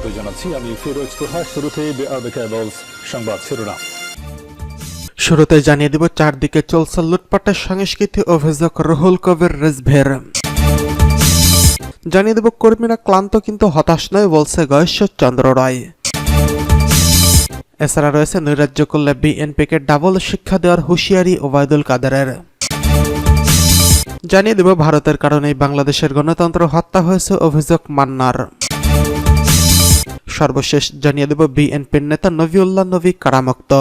স্বাগত জানাচ্ছি। আমি ফিরোজ তোহা শুরুতে সংবাদ শিরোনাম। শুরুতে জানিয়ে দিব, চারদিকে চলছে লুটপাটের সংস্কৃতি অভিযোগ রুহুল কবির রেজভের। জানিয়ে দেব, কর্মীরা ক্লান্ত কিন্তু হতাশ নয়, বলছে গয়েশ্বর চন্দ্র রায়। এছাড়া রয়েছে নৈরাজ্য করলে বিএনপিকে ডাবল শিক্ষা দেওয়ার হুঁশিয়ারি ওবায়দুল কাদেরের। জানিয়ে দেব, ভারতের কারণেই বাংলাদেশের গণতন্ত্র হত্যা হয়েছে, অভিযোগ মান্নার। সর্বশেষ জানিয়ে দেব বিএনপির নেতা নভিউল্লাহ নবী কারামুক্ত।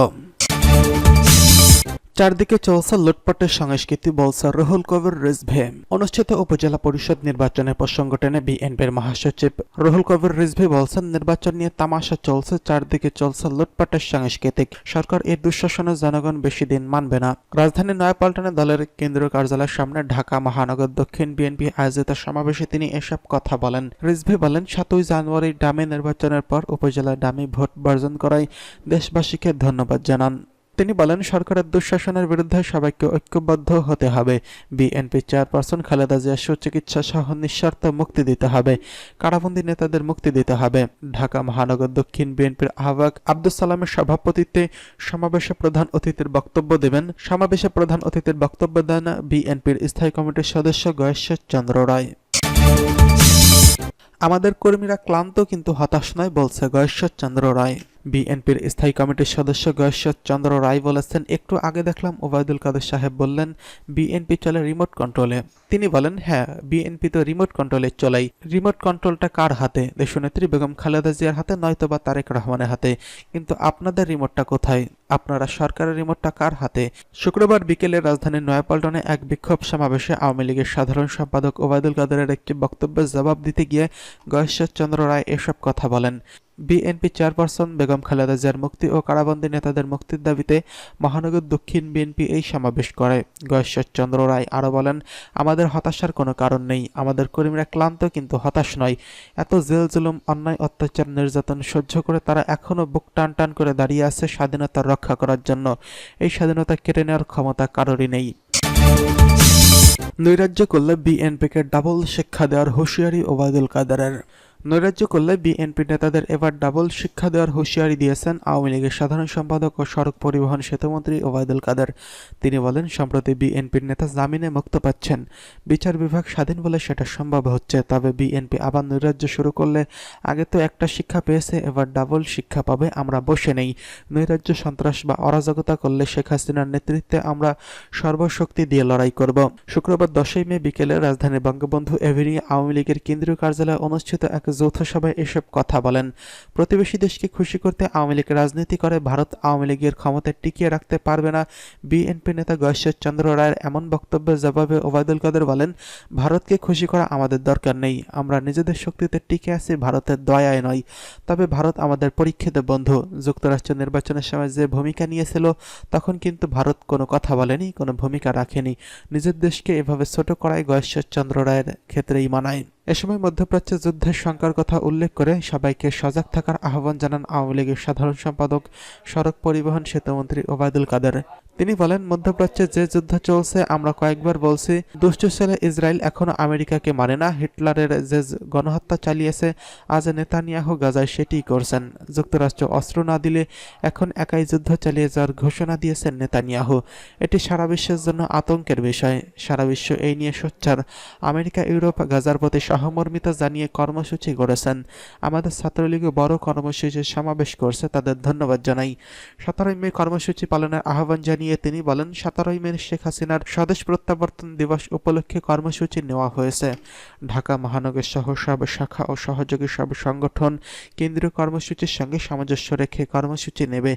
চারদিকে চলছে লুটপাটের সংস্কৃতি বলছে রুহুল কবির রিজভে। অনুষ্ঠিত উপজেলা পরিষদ নির্বাচনের প্রসঙ্গ টেনে বিএনপির মহাসচিব রুহুল কবির রিজভি বলছেন, নির্বাচন নিয়ে তামাশা চলছে, চারদিকে চলছে লুটপাটের সাংস্কৃতিক। সরকার এই দুঃশাসনের জনগণ বেশি দিন মানবে না। রাজধানী নয়াপল্টনে দলের কেন্দ্রীয় কার্যালয়ের সামনে ঢাকা মহানগর দক্ষিণ বিএনপি আয়োজিত সমাবেশে তিনি এসব কথা বলেন। রিজভি বলেন, সাতই জানুয়ারি ডামি নির্বাচনের পর উপজেলায় ডামি ভোট বর্জন করায় দেশবাসীকে ধন্যবাদ জানান। তিনি বলেন, সরকারের দুঃশাসনের বিরুদ্ধে সবাইকে ঐক্যবদ্ধ হতে হবে। বিএনপি চেয়ারপারসন খালেদা জিয়া সুচিকিৎসা সহ নিঃস্বার্থ মুক্তি দিতে হবে। কারাবন্দী নেতাদের মুক্তি দিতে হবে। ঢাকা, মহানগর, দক্ষিণ বিএনপির আহ্বায়ক আব্দুল সালামের সভাপতিত্বে সমাবেশে প্রধান অতিথির বক্তব্য দেবেন। সমাবেশে প্রধান অতিথির বক্তব্য দেন বিএনপির স্থায়ী কমিটির সদস্য গয়েশ্বর চন্দ্র রায়। আমাদের কর্মীরা ক্লান্ত কিন্তু হতাশ নয়, বলছে গয়েশ্বর চন্দ্র রায়। বিএনপির স্থায়ী কমিটির সদস্য গয়েশ্বর চন্দ্র রায় বলেছেন, একটু আগে দেখলাম, ওবায়দুল কাদের সাহেব বললেন, বিএনপি চলে রিমোট কন্ট্রোলে। তিনি বলেন হ্যাঁ বিএনপি তো রিমোট কন্ট্রোলে চলাই। রিমোট কন্ট্রোলটা কার হাতে? দেশনেত্রী বেগম খালেদা জিয়ার হাতে নয়তো বা তারেক রহমানের হাতে। কিন্তু আপনাদের রিমোটটা কোথায়? আপনারা সরকারের রিমোটটা কার হাতে? শুক্রবার বিকেলে রাজধানীর নয়াপল্টনে এক বিক্ষোভ সমাবেশে আওয়ামী লীগের সাধারণ সম্পাদক ওবায়দুল কাদেরের একটি বক্তব্যের জবাব দিতে গিয়ে গয়েশ্বর চন্দ্র রায় এসব কথা বলেন। বিএনপি চেয়ারপারসন বেগম খালেদা জিয়ার মুক্তি ও কারাবন্দী নেতাদের মুক্তির দাবিতে মহানগর দক্ষিণ বিএনপি এই সমাবেশ করে। গয়েশ্বর চন্দ্র রায় আরও বলেন, আমাদের হতাশার কোনো কারণ নেই। আমাদের কর্মীরা ক্লান্ত কিন্তু হতাশ নয়। এত জেল জুলুম অন্যায়, অত্যাচার, নির্যাতন সহ্য করে তারা এখনও বুক টান টান করে দাঁড়িয়ে আছে স্বাধীনতা রক্ষা করার জন্য। এই স্বাধীনতা কেড়ে নেওয়ার ক্ষমতা কারোরই নেই। নৈরাজ্য করলে বিএনপিকে ডাবল শিক্ষা দেওয়ার হুঁশিয়ারি ওবায়দুল কাদেরের। নৈরাজ্য করলে বিএনপি নেতাদের এবার ডাবল শিক্ষা দেওয়ার হুঁশিয়ারি দিয়েছেন আওয়ামী লীগের সাধারণ সম্পাদক ও সড়ক পরিবহন সেতুমন্ত্রী ওবায়দুল কাদের। তিনি বলেন, সম্প্রতি বিএনপির নেতা জামিনে মুক্ত পাচ্ছেন। বিচার বিভাগ স্বাধীন বলে সেটা সম্ভব হচ্ছে। তবে বিএনপি আবার নৈরাজ্য শুরু করলে আগে তো একটা শিক্ষা পেয়েছে, এবার ডাবল শিক্ষা পাবে, আমরা বসে নেই। নৈরাজ্য, সন্ত্রাস বা অরাজকতা করলে শেখ হাসিনার নেতৃত্বে আমরা সর্বশক্তি দিয়ে লড়াই করব। শুক্রবার দশই মে বিকেলে রাজধানীর বঙ্গবন্ধু এভিনিউ আওয়ামী লীগের কেন্দ্রীয় কার্যালয়ে অনুষ্ঠিত এক যৌথ সভায় এসব কথা বলেন। প্রতিবেশী দেশকে খুশি করতে আওয়ামী লীগ রাজনীতি করে, ভারত আওয়ামী লীগের ক্ষমতায় টিকিয়ে রাখতে পারবে না। বিএনপি নেতা চন্দ্র রায়ের এমন বক্তব্যের জবাবে ওবায়দুল কাদের বলেন, ভারতকে খুশি করা আমাদের দরকার নেই। আমরা নিজেদের শক্তিতে টিকে আছি, ভারতের দয়ায় নয়। তবে ভারত আমাদের পরীক্ষিত বন্ধু। যুক্তরাষ্ট্র নির্বাচনের সময় যে ভূমিকা নিয়েছিল, তখন কিন্তু ভারত কোনো কথা বলেনি, কোনো ভূমিকা রাখেনি। নিজের দেশকে এভাবে ছোট করায় চন্দ্র রায়ের ক্ষেত্রেই মানায়। এ সময় মধ্যপ্রাচ্য যুদ্ধের শঙ্কার কথা উল্লেখ করে সবাইকে সজাগ থাকার আহ্বান জানান আওয়ামী লীগের সাধারণ সম্পাদক, সড়ক পরিবহন সেতুমন্ত্রী ওবায়দুল কাদের। তিনি বলেন, মধ্যপ্রাচ্যে যে যুদ্ধ চলছে, আমরা কয়েকবার বলছি, দুষ্ট ছেলে ইসরায়েল এখনও আমেরিকাকে মানে না, হিটলারের যে গণহত্যা চালিয়েছে, আজ নেতানিয়াহু গাজায় সেটিই করছেন। যুক্তরাষ্ট্র অস্ত্র না দিলে এখন একাই যুদ্ধ চালিয়ে যাওয়ার ঘোষণা দিয়েছেন নেতানিয়াহু। এটি সারা বিশ্বের জন্য আতঙ্কের বিষয়। সারা বিশ্ব এই নিয়ে সোচ্চার। আমেরিকা, ইউরোপ, গাজার প্রতি সহমর্মিতা জানিয়ে কর্মসূচি গড়েছেন। আমাদের ছাত্রলীগও বড় কর্মসূচির সমাবেশ করছে, তাদের ধন্যবাদ জানাই। সতেরোই মে কর্মসূচি পালনের আহ্বান জানিয়ে তিনি বলেন, সাতারোই মে শেখ হাসিনার স্বদেশ প্রত্যাবর্তন দিবস উপলক্ষে কর্মসূচি নেওয়া হয়েছে। ঢাকা মহানগর সহ সব শাখা ও সহযোগী সব সংগঠন কেন্দ্রীয় কর্মসূচির সঙ্গে সামঞ্জস্য রেখে কর্মসূচি নেবে।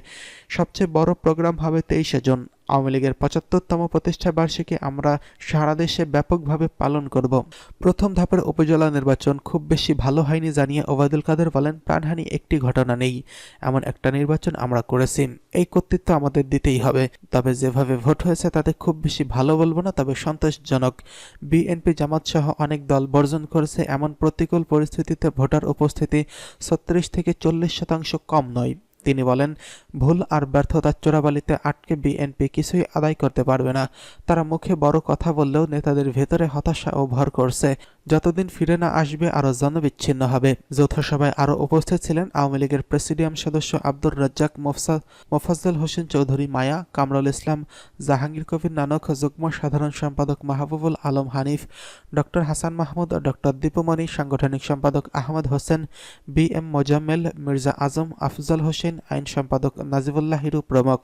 সবচেয়ে বড় প্রোগ্রাম হবে তেইশে জুন। আওয়ামী লীগের পঁচাত্তরতম প্রতিষ্ঠা বার্ষিকী আমরা সারা দেশে ব্যাপকভাবে পালন করব। প্রথম ধাপের উপজেলা নির্বাচন খুব বেশি ভালো হয়নি জানিয়ে ওবায়দুল কাদের বলেন, প্রাণহানি একটি ঘটনা নেই। এমন একটা নির্বাচন আমরা করেছি। এই কর্তৃত্ব আমাদের দিতেই হবে। তবে যেভাবে ভোট হয়েছে তাতে খুব বেশি ভালো বলব না, তবে সন্তোষজনক। বিএনপি জামাত সহ অনেক দল বর্জন করেছে, এমন প্রতিকূল পরিস্থিতিতে ভোটার উপস্থিতি ছত্রিশ থেকে চল্লিশ শতাংশ কম নয়। তিনি বলেন, ভুল আর ব্যর্থতার চোরাবালিতে আটকে বিএনপি কিছুই আদায় করতে পারবে না। তারা মুখে বড় কথা বললেও নেতাদের ভেতরে হতাশা ও ভর করছে। যতদিন ফিরে না আসবে, আরও জনবিচ্ছিন্ন হবে। যৌথ সভায় আরও উপস্থিত ছিলেন আওয়ামী লীগের প্রেসিডিয়াম সদস্য আব্দুর রাজ্জাক মোফসা মোফাজ্জল হোসেন চৌধুরী, মায়া কামরুল ইসলাম, জাহাঙ্গীর কবির নানক, যুগ্ম সাধারণ সম্পাদক মাহবুবুল আলম হানিফ, ডক্টর হাসান মাহমুদ, ডক্টর দীপুমণি, সাংগঠনিক সম্পাদক আহমদ হোসেন, বি এম মোজাম্মেল, মির্জা আজম আফজল হোসেন, আইন সম্পাদক নাজিবুল্লাহ হিরু প্রমুখ।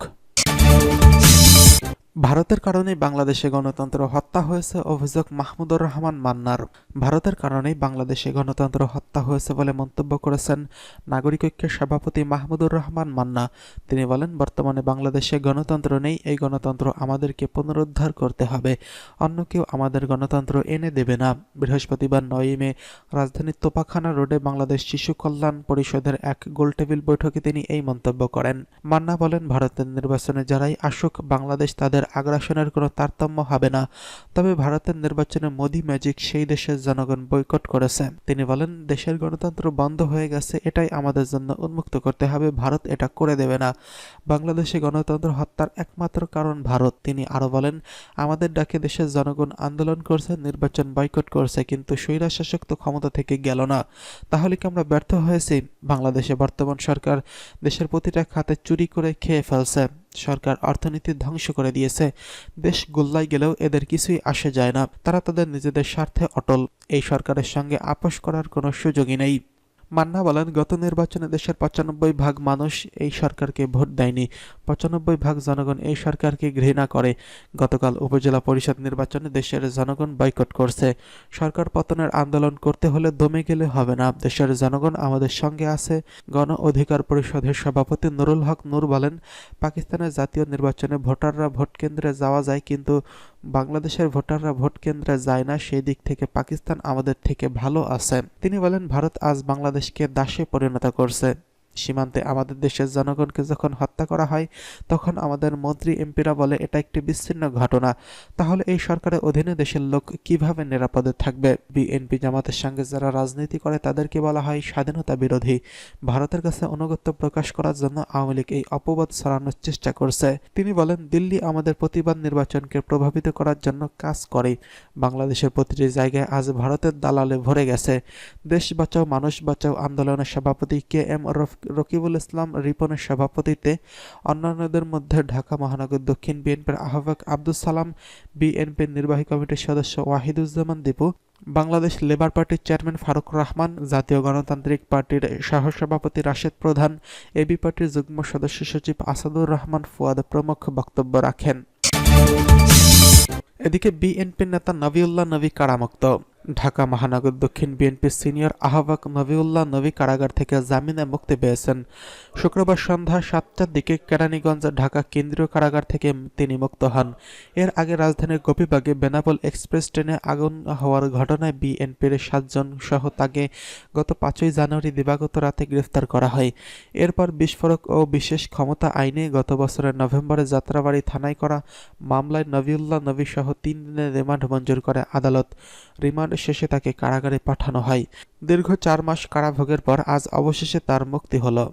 ভারতের কারণেই বাংলাদেশে গণতন্ত্র হত্যা হয়েছে, অভিযোগ মাহমুদুর রহমান মান্নার। ভারতের কারণেই বাংলাদেশে গণতন্ত্র হত্যা হয়েছে বলে মন্তব্য করেছেন নাগরিক ঐক্যের সভাপতি মাহমুদুর রহমান মান্না। তিনি বলেন, বর্তমানে বাংলাদেশে গণতন্ত্র নেই, এই গণতন্ত্র আমাদেরকে পুনরুদ্ধার করতে হবে। অন্য কেউ আমাদের গণতন্ত্র এনে দেবে না। বৃহস্পতিবার নয়ই মে, রাজধানীর তোপাখানা রোডে বাংলাদেশ শিশু কল্যাণ পরিষদের এক গোলটেবিল বৈঠকে তিনি এই মন্তব্য করেন। মান্না বলেন, ভারতের নির্বাচনে যারাই আসুক, বাংলাদেশ তাদের আগ্রাসনের কোনো তারতম্য হবে না। তবে ভারতের নির্বাচনে মোদি ম্যাজিক সেই দেশের জনগণ বয়কট করেছে। তিনি বলেন, দেশের গণতন্ত্র বন্ধ হয়ে গেছে, এটাই আমাদের জন্য উন্মুক্ত করতে হবে, ভারত এটা করে দেবে না। বাংলাদেশে গণতন্ত্র হত্যার একমাত্র কারণ ভারত। তিনি আরও বলেন, আমাদের ডাকে দেশের জনগণ আন্দোলন করছে, নির্বাচন বয়কট করছে, কিন্তু স্বৈরাশাসক তো ক্ষমতা থেকে গেল না। তাহলে কি আমরা ব্যর্থ হয়েছি? বাংলাদেশে বর্তমান সরকার দেশের প্রতিটা খাতে চুরি করে খেয়ে ফেলছে। সরকার অর্থনীতি ধ্বংস করে দিয়েছে। দেশ গোল্লায় গেলেও এদের কিছুই আসে যায় না। তারা তাদের নিজেদের স্বার্থে অটল। এই সরকারের সঙ্গে আপোষ করার কোনো সুযোগই নেই। মান্না বলেন, গত নির্বাচনে দেশের পঁচানব্বই ভাগ মানুষ এই সরকারকে ভোট দেয়নি। পঁচানব্বই ভাগ জনগণ এই সরকারকে ঘৃণা করে। গতকাল উপজেলা পরিষদ নির্বাচনে দেশের জনগণ বয়কট করছে। সরকার পতনের আন্দোলন করতে হলে দমে গেলে হবে না। দেশের জনগণ আমাদের সঙ্গে আছে। গণ অধিকার পরিষদের সভাপতি নুরুল হক নূর বলেন পাকিস্তানের জাতীয় নির্বাচনে ভোটাররা ভোট কেন্দ্রে যাওয়া যায়, কিন্তু বাংলাদেশের ভোটাররা ভোট কেন্দ্রে যায় না, সেই দিক থেকে পাকিস্তান আমাদের থেকে ভালো আছে। তিনি বলেন, ভারত আজ বাংলাদেশকে দাসে পরিণত করছে। সীমান্তে আমাদের দেশের জনগণকে যখন হত্যা করা হয়, তখন আমাদের মন্ত্রী, এমপিরা বলে, এটা একটি বিচ্ছিন্ন ঘটনা। তাহলে এই সরকারের অধীনে দেশের লোক কীভাবে নিরাপদে থাকবে? বিএনপি জামাতের সঙ্গে যারা রাজনীতি করে, তাদেরকে বলা হয় স্বাধীনতা বিরোধী। ভারতের কাছে অনুগত্য প্রকাশ করার জন্য আওয়ামী লীগ এই অপবাদ ছড়ানোর চেষ্টা করছে। তিনি বলেন, দিল্লি আমাদের প্রতিবাদ নির্বাচনকে প্রভাবিত করার জন্য কাজ করে। বাংলাদেশের প্রতিটি জায়গায় আজ ভারতের দালালে ভরে গেছে। দেশ বাঁচাও, মানুষ বাঁচাও, আন্দোলনের সভাপতি কে এম রকিবুল ইসলাম রিপনের সভাপতিত্বে অন্যান্যদের মধ্যে ঢাকা মহানগর দক্ষিণ বিএনপির আহ্বায়ক আব্দুল সালাম, বিএনপির নির্বাহী কমিটির সদস্য ওয়াহিদুজ্জামান দীপু, বাংলাদেশ লেবার পার্টির চেয়ারম্যান ফারুক রহমান, জাতীয় গণতান্ত্রিক পার্টির সহসভাপতি রাশেদ প্রধান, এবি পার্টির যুগ্ম সদস্য সচিব আসাদুর রহমান ফুয়াদ প্রমুখ বক্তব্য রাখেন। এদিকে বিএনপির নেতা নবিউল্লাহ নবী কারামুক্ত। ঢাকা মহানগর দক্ষিণ বিএনপির সিনিয়র আহ্বায়ক নবিউল্লাহ নবী কারাগার থেকে জামিনে মুক্তি পেয়েছেন। শুক্রবার সন্ধ্যা সাতটার দিকে কেরানীগঞ্জ ঢাকা কেন্দ্রীয় কারাগার থেকে তিনি মুক্ত হন। এর আগে রাজধানীর গোপীবাগে বেনাপোল এক্সপ্রেস ট্রেনে আগুন হওয়ার ঘটনায় বিএনপির সাতজন সহ তাকে গত পাঁচই জানুয়ারি দিবাগত রাতে গ্রেফতার করা হয়। এরপর বিস্ফোরক ও বিশেষ ক্ষমতা আইনে গত বছরের নভেম্বরে যাত্রাবাড়ি থানায় করা মামলায় নবিউল্লাহ নবী সহ তিন দিনের রিমান্ড মঞ্জুর করে আদালত। রিমান্ড শেষে তাকে কারাগারে পাঠানো হয়। দীর্ঘ চার মাস কারাভোগের পর আজ অবশেষে তার মুক্তি হলো।